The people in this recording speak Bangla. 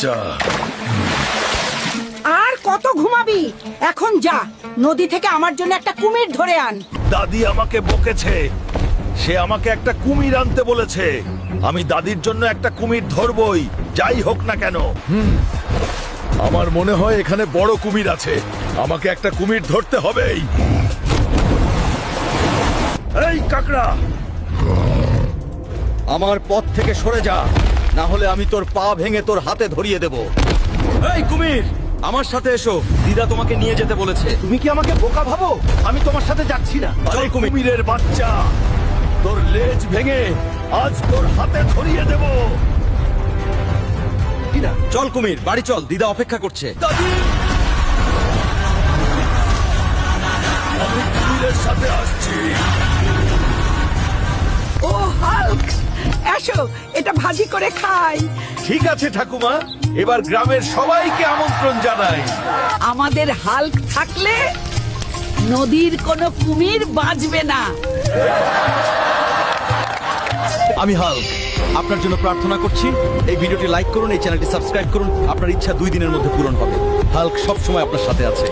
বাচ্চা আর কত ঘুমাবি? এখন যা নদী থেকে আমার জন্য একটা কুমির ধরে আন। দাদি আমাকে বকেছে। সে আমাকে একটা কুমির আনতে বলেছে। আমি দাদির জন্য একটা কুমির ধরবই যাই হোক না কেন। আমার মনে হয় এখানে বড় কুমির আছে। আমাকে একটা কুমির ধরতে হবেই। এই কাকড়া! আমার পথ থেকে সরে যা। না হলে আমি তোর পা ভেঙে তোর হাতে ধরিয়ে দেব। এই কুমির! আমার সাথে এসো। দিদা তোমাকে নিয়ে যেতে বলেছে। তুমি কি আমাকে বোকা ভাবো? আমি তোমার সাথে যাচ্ছি না। আরে কুমিরের বাচ্চা তোর লেজ ভেঙে আজ তোর হাতে ধরিয়ে দেব। চল কুমির বাড়ি চল। দিদা অপেক্ষা করছে। আমি এসো এটা ভাজি করে খাই। ঠিক আছে ঠাকুমা। এবার গ্রামের সবাইকে আমন্ত্রণ জানাই। আমাদের হাল্ক থাকলে নদীর কোনো কুমির বাঁচবে না। আমি হাল্ক। আপনার জন্য প্রার্থনা করছি এই ভিডিওটি লাইক করুন এই চ্যানেলটি সাবস্ক্রাইব করুন। আপনার ইচ্ছা দুই দিনের মধ্যে পূরণ হবে। হাল্ক সবসময় আপনার সাথে আছে।